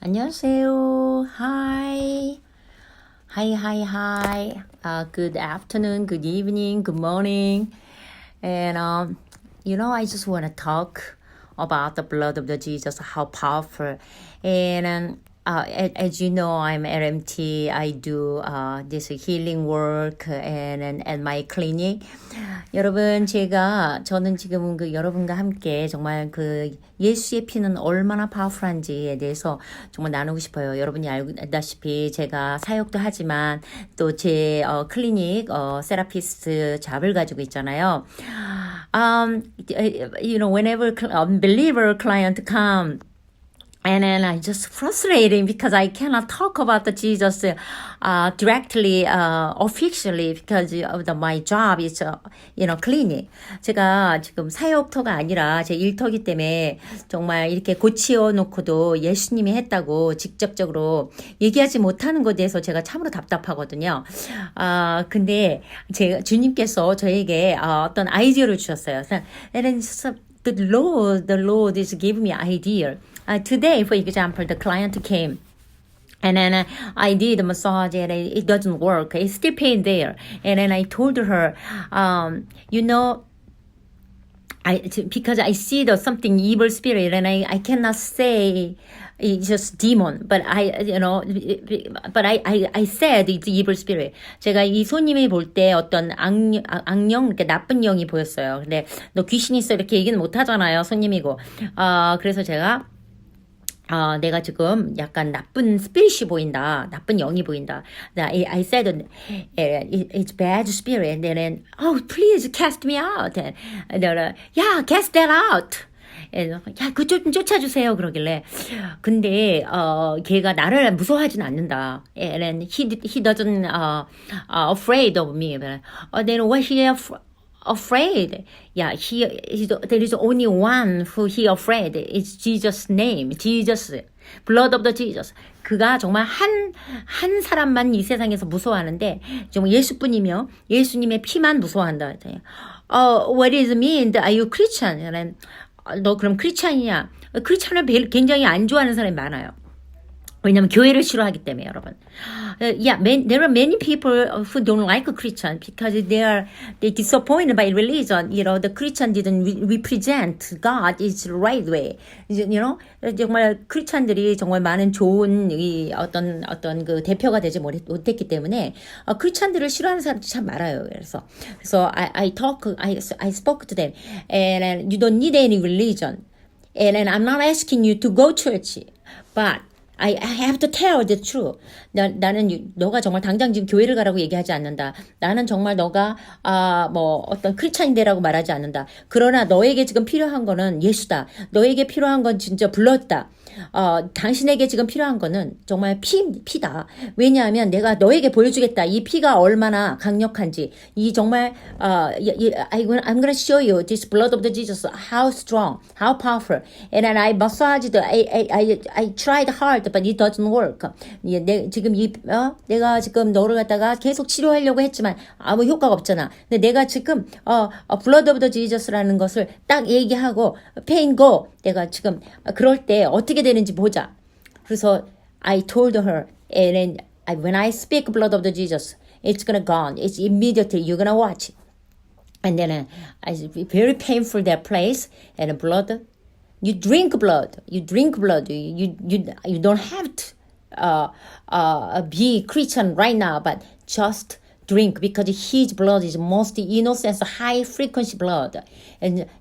안녕하세요. Hi. Hi, hi, hi. Uh, good afternoon, good evening, good morning. And, um, you know, I just want to talk about the blood of the Jesus, how powerful. And, um, uh, as, you know, I'm RMT. I do uh, this healing work and, and at my clinic. 여러분, 제가 저는 지금 그 여러분과 함께 정말 그 예수의 피는 얼마나 파워풀한지에 대해서 정말 나누고 싶어요. 여러분이 알다시피 제가 사역도 하지만 또제 어, 클리닉 어, 세라피스트 잡을 가지고 있잖아요. Um, you know, whenever unbeliever client come and then I just frustrating because I cannot talk about the Jesus uh, directly, uh, officially because of the, my job is, uh, you know, clinic. 제가 지금 사역터가 아니라 제 일터기 때문에 정말 이렇게 고치어 놓고도 예수님이 했다고 직접적으로 얘기하지 못하는 것에 대해서 제가 참으로 답답하거든요. 아, 근데 제 주님께서 저에게 어, 어떤 아이디어를 주셨어요. And then the Lord, the Lord is giving me idea. Uh, today, for example, the client came. And then uh, I did massage and it, it doesn't work. It's still pain there. And then I told her, um, you know, I because I see the something evil spirit and I, I cannot say it's just demon, but I you know, but I I, I said it's evil spirit. 제가 이 손님이 볼 때 어떤 악령, 악령 이렇게 나쁜 영이 보였어요. 근데 너 귀신 있어 이렇게 얘기는 못 하잖아요, 손님이고. 아 그래서 제가 아, 내가 지금 약간 나쁜 스피릿이 보인다. 나쁜 영이 보인다. I, said, it's bad spirit. And then, oh, please cast me out. And then, yeah, cast that out. 야, 그쪽 좀 쫓아주세요. 그러길래. 근데, 어, 걔가 나를 무서워하진 않는다. And he, he doesn't, uh, uh, afraid of me. Uh, then what he afraid. Yeah, he, he there is only one who he afraid. It's Jesus' name. Jesus. Blood of the Jesus. 그가 정말 한, 한 사람만 이 세상에서 무서워하는데, 정말 예수뿐이며 예수님의 피만 무서워한다. 어, what is mean? Are you Christian? 너 그럼 크리스찬이냐? 크리스찬을 굉장히 안 좋아하는 사람이 많아요. 왜냐면 교회를 싫어하기 때문에 여러분. Yeah, man, there are many people who don't like Christian because they are they disappointed by religion. You know, the Christian didn't represent God is right way. You know, 정말 크리스찬들이 정말 많은 좋은 이 어떤 어떤 그 대표가 되지 못했기 때문에 어, 크리스찬들을 싫어하는 사람들이 참 많아요. 그래서 그래서 I I talk I I spoke to them and you don't need any religion. And I'm not asking you to go church, but I, have to tell the truth. 나, 나는 너가 정말 당장 지금 교회를 가라고 얘기하지 않는다. 나는 정말 너가 아, 뭐 어떤 크리스찬이라고 말하지 않는다. 그러나 너에게 지금 필요한 거는 예수다. 너에게 필요한 건 진짜 불렀다. 어, 당신에게 지금 필요한 거는 정말 피, 피다. 왜냐하면 내가 너에게 보여주겠다. 이 피가 얼마나 강력한지. 이 정말, 어, I'm gonna show you this blood of the Jesus, how strong, how powerful. And then I massaged, I, I, I, I tried hard, but it doesn't work. 예, 내, 지금 이, 어, 내가 지금 너를 갖다가 계속 치료하려고 했지만 아무 효과가 없잖아. 근데 내가 지금, 어, 어 blood of the Jesus라는 것을 딱 얘기하고, pain go. 내가 지금, 그럴 때 어떻게 되는지 보자. 그래서 I told her, and then I, when I speak blood of the Jesus, it's gonna gone. It's immediately you're gonna watch. And then uh, I very painful that place and blood. You drink blood. You drink blood. You you you don't have to uh, uh, be Christian right now, but just drink because his blood is most innocent, high frequency blood.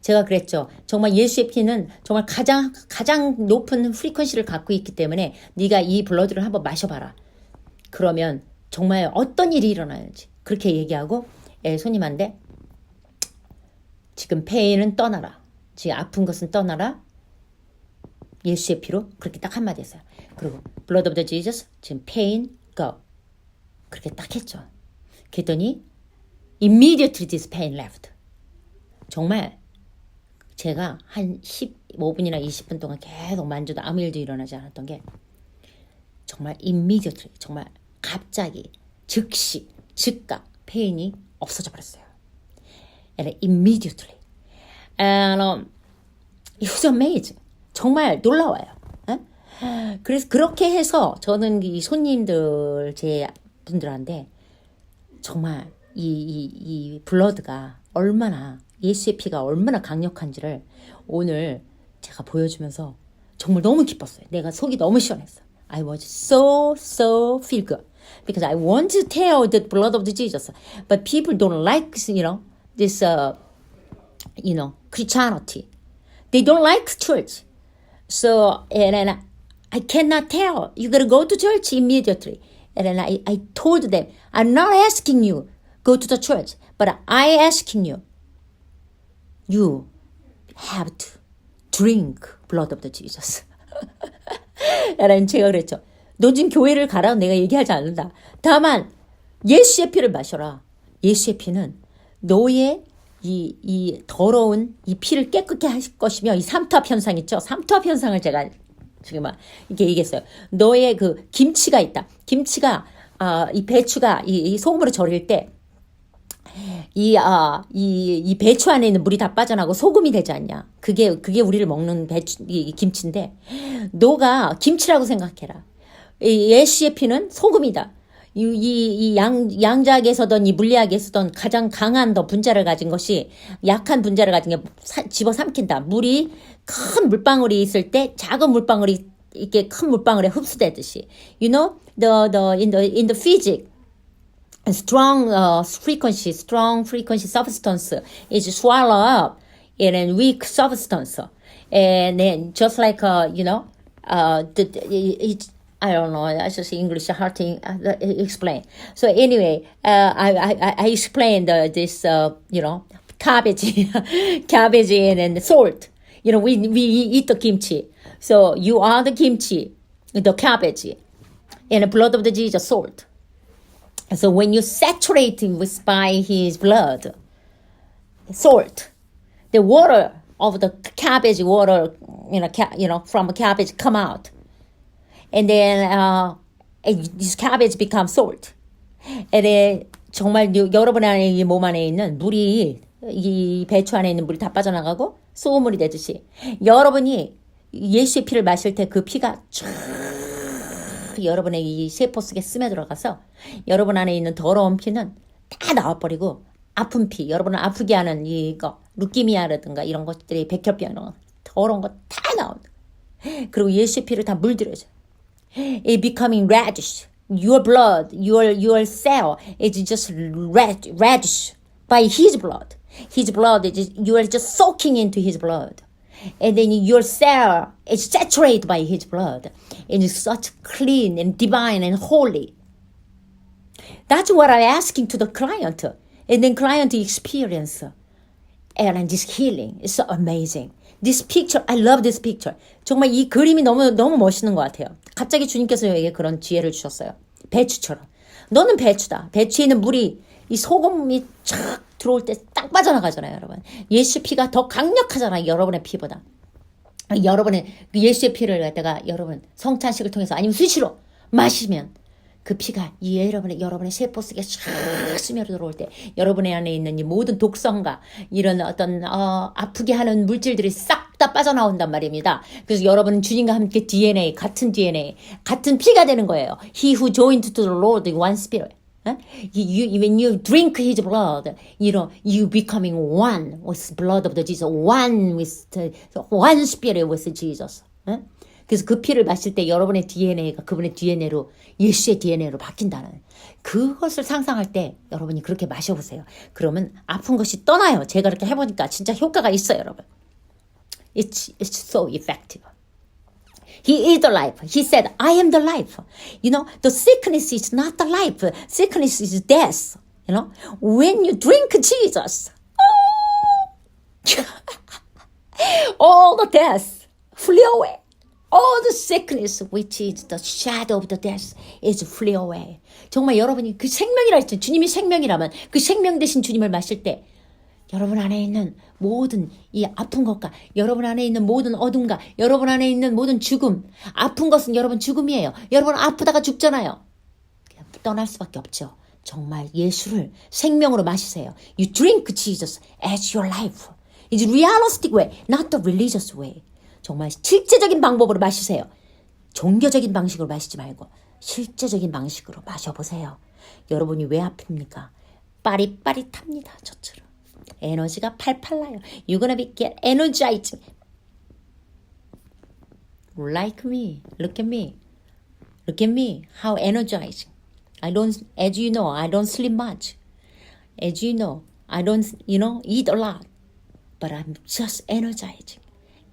제가 그랬죠. 정말 예수의 피는 정말 가장 가장 높은 프리퀀시를 갖고 있기 때문에 네가 이 블러드를 한번 마셔봐라. 그러면 정말 어떤 일이 일어나는지 그렇게 얘기하고 예, 손님한테 지금 페인은 떠나라. 지금 아픈 것은 떠나라. 예수의 피로 그렇게 딱 한마디 했어요. 그리고 blood of the Jesus 지금 pain go 그렇게 딱 했죠. 그랬더니 immediately this pain left. 정말 제가 한 15분이나 20분 동안 계속 만져도 아무 일도 일어나지 않았던 게 정말 immediately 정말 갑자기 즉시 즉각 페인이 없어져 버렸어요. And immediately. And um, it was amazing. 정말 놀라워요. 에? 그래서 그렇게 해서 저는 이 손님들 제 분들한테 정말 이, 이, 이 블러드가 얼마나 예수의 피가 얼마나 강력한지를 오늘 제가 보여주면서 정말 너무 기뻤어요. 내가 속이 너무 시원했어. I was so so feel good because I want to tell the blood of the Jesus, but people don't like you know this uh, you know Christianity. They don't like church. So and then I cannot tell. You gotta go to church immediately. And then I, I told them, I'm not asking you go to the church, but I asking you. You have to drink blood of the Jesus. 라는 제가 그랬죠. 너 지금 교회를 가라 내가 얘기하지 않는다. 다만 예수의 피를 마셔라. 예수의 피는 너의 이, 이 더러운 이 피를 깨끗게 할 것이며 이 삼투압 현상 있죠. 삼투압 현상을 제가 지금 막 이렇게 얘기했어요. 너의 그 김치가 있다. 김치가 아, 이 배추가 이, 이 소금으로 절일 때 이, 아, 이, 이 배추 안에 있는 물이 다 빠져나고 소금이 되지 않냐. 그게, 그게 우리를 먹는 배추, 이, 이 김치인데, 너가 김치라고 생각해라. 이 예시의 피는 소금이다. 이, 이, 이 양, 양자학에 서던 이 물리학에 서던 가장 강한 더 분자를 가진 것이 약한 분자를 가진 게 사, 집어 삼킨다. 물이 큰 물방울이 있을 때 작은 물방울이 이렇게 큰 물방울에 흡수되듯이. You know, the, the, in the, in the physics, strong uh, frequency, strong frequency substance is swallowed up in a weak substance, and then just like uh, you know, uh, the- it, I don't know. I just English hard to uh, explain. So anyway, uh, I, I I explained uh, this uh, you know cabbage, cabbage and, salt. You know we we eat the kimchi. So you are the kimchi, the cabbage, and the blood of the Jesus salt. So when you saturate him with by his blood, salt, the water of the cabbage water, you know, ca- you know, from cabbage come out, and then uh, this cabbage becomes salt, and then 정말 요- 여러분 안에 이 몸 안에 있는 물이 이 배추 안에 있는 물이 다 빠져나가고 소금물이 되듯이 여러분이 예수의 피를 마실 때 그 피가 쫙 여러분의 이 세포 속에 스며 들어가서 여러분 안에 있는 더러운 피는 다 나와버리고 아픈 피, 여러분을 아프게 하는 이거 루키미아라든가 이런 것들이 백혈병 이런 거 더러운 거 다 나온다. 그리고 예수의 피를 다 물들여줘. It becoming reddish. Your blood, your your cell is just red, reddish by His blood. His blood is you are just soaking into His blood, and then your cell is saturated by His blood. It is such clean and divine and holy. That's what I'm asking to the client, and then client experience and this healing is so amazing. This picture, I love this picture. 정말 이 그림이 너무 너무 멋있는 것 같아요. 갑자기 주님께서 저에게 그런 지혜를 주셨어요. 배추처럼. 너는 배추다. 배추에 있는 물이 이 소금이 쫙 들어올 때 딱 빠져나가잖아요, 여러분. 예수 피가 더 강력하잖아요, 여러분의 피보다. 여러분의 그 예수의 피를 갖다가 여러분 성찬식을 통해서 아니면 수시로 마시면 그 피가 이 여러분의 여러분의 세포 속에 쫙 스며 들 어올 때 여러분의 안에 있는 이 모든 독성과 이런 어떤 어, 아프게 하는 물질들이 싹 다 빠져나온단 말입니다. 그래서 여러분은 주님과 함께 DNA 같은 DNA 같은 피가 되는 거예요. He who joined to the Lord in one spirit. 어? You, you, when you drink his blood, you know, you becoming one with blood of the Jesus, one with the, one spirit with Jesus. 어? 그래서 그 피를 마실 때 여러분의 DNA가 그분의 DNA로 예수의 DNA로 바뀐다는 그것을 상상할 때 여러분이 그렇게 마셔보세요. 그러면 아픈 것이 떠나요. 제가 그렇게 해보니까 진짜 효과가 있어요, 여러분. It's, it's so effective. He is the life. He said, I am the life. You know, the sickness is not the life. Sickness is death. You know, when you drink Jesus, all the death flee away. All the sickness, which is the shadow of the death, is flee away. 정말 여러분이 그 생명이라 했죠. 주님이 생명이라면 그 생명 대신 주님을 마실 때 여러분 안에 있는 모든 이 아픈 것과 여러분 안에 있는 모든 어둠과 여러분 안에 있는 모든 죽음, 아픈 것은 여러분 죽음이에요. 여러분 아프다가 죽잖아요. 그냥 떠날 수밖에 없죠. 정말 예수를 생명으로 마시세요. You drink Jesus as your life. It's realistic way, not the religious way. 정말 실제적인 방법으로 마시세요. 종교적인 방식으로 마시지 말고 실제적인 방식으로 마셔보세요. 여러분이 왜 아픕니까? 빠릿빠릿합니다. 저처럼. 에너지가 팔팔 나요. You're gonna be get energizing. Like me. Look at me. Look at me. How energizing. I don't, as you know, I don't sleep much. As you know, I don't, you know, eat a lot. But I'm just energizing.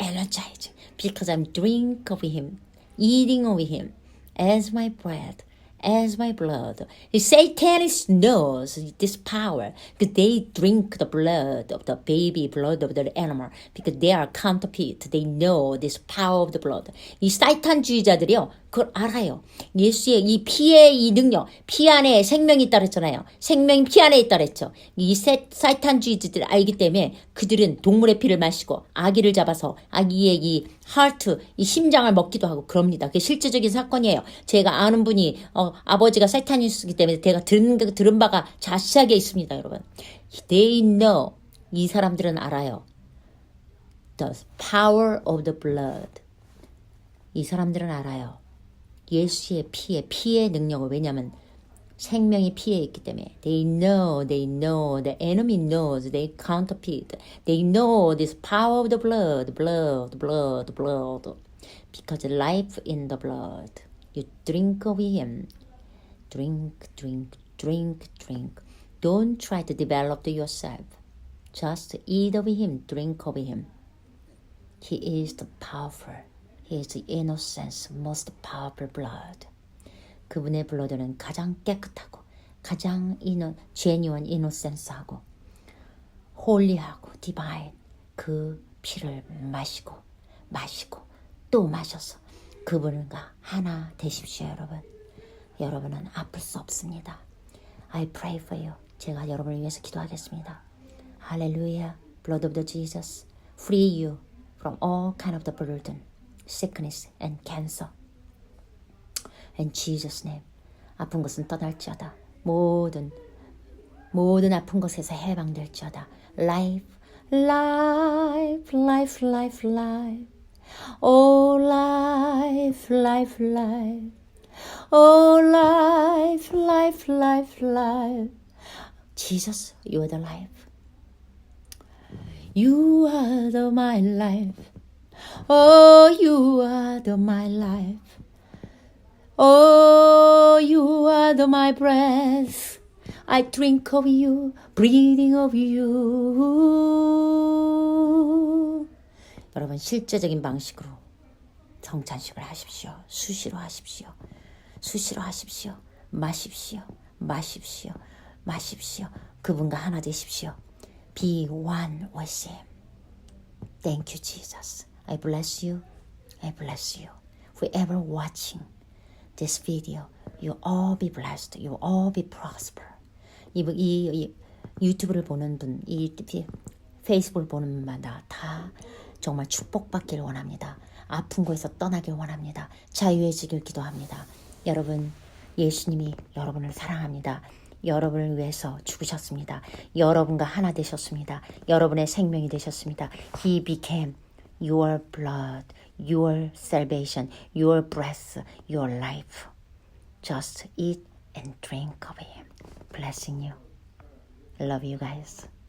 Energizing. Because I'm drink of him. Eating of him. As my bread. As my blood. Satan knows this power because they drink the blood of the baby blood of the animal because they are counterfeit. They know this power of the blood. 이 사이탄주의자들이요, 그걸 알아요. 예수의 이 피의 이 능력, 피 안에 생명이 있다 그랬잖아요. 생명이 피 안에 있다 그랬죠. 이 세- 사이탄주의자들을 알기 때문에 그들은 동물의 피를 마시고 아기를 잡아서 아기의 이 하트, 이 심장을 먹기도 하고 그럽니다. 그게 실제적인 사건이에요. 제가 아는 분이 어, 아버지가 사이탄이었기 때문에 제가 들은 들은 바가 자세하게 있습니다, 여러분. They know 이 사람들은 알아요. The power of the blood. 이 사람들은 알아요. 예수의 피의 피의 능력을 왜냐하면 생명이 피에 있기 때문에 they know, they know, the enemy knows, they counterfeit, they know this power of the blood, blood, blood, blood, because life in the blood. You drink of him, drink, drink, drink, drink. Don't try to develop yourself. Just eat of him, drink of him. He is the powerful. He is the innocence, most powerful blood. 그분의 블러드는 가장 깨끗하고 가장 이노 제뉴언 이노센스하고 홀리하고 디바인 그 피를 마시고 마시고 또 마셔서 그분과 하나 되십시오 여러분. 여러분은 아플 수 없습니다. I pray for you. 제가 여러분을 위해서 기도하겠습니다. 할렐루야 blood of the Jesus. Free you from all kind of the burden sickness and cancer In Jesus' name. 아픈 것은 떠날지어다. 모든 모든 아픈 것에서 해방될지어다. Life, life, life, life, life. Oh, life, life, life. Oh, life, life, life, life. Jesus, you are the life. You are the my life. Oh, you are the my life. Oh, you are the my breath. I drink of you, breathing of you. 여러분 실제적인 방식으로 성찬식을 하십시오. 수시로 하십시오. 수시로 하십시오. 마십시오. 마십시오. 마십시오. 그분과 하나 되십시오. Be one with him. Thank you, Jesus. I bless you. I bless you. Whoever watching this video, you all be blessed. You all be prosper. 이, 이, 이 유튜브를 보는 분, 이 페이스북을 보는 분마다 다 정말 축복받기를 원합니다. 아픈 곳에서 떠나길 원합니다. 자유해지길 기도합니다. 여러분, 예수님이 여러분을 사랑합니다. 여러분을 위해서 죽으셨습니다. 여러분과 하나 되셨습니다. 여러분의 생명이 되셨습니다. He became your blood, your salvation, your breath, your life. Just eat and drink of Him. Blessing you. Love you guys.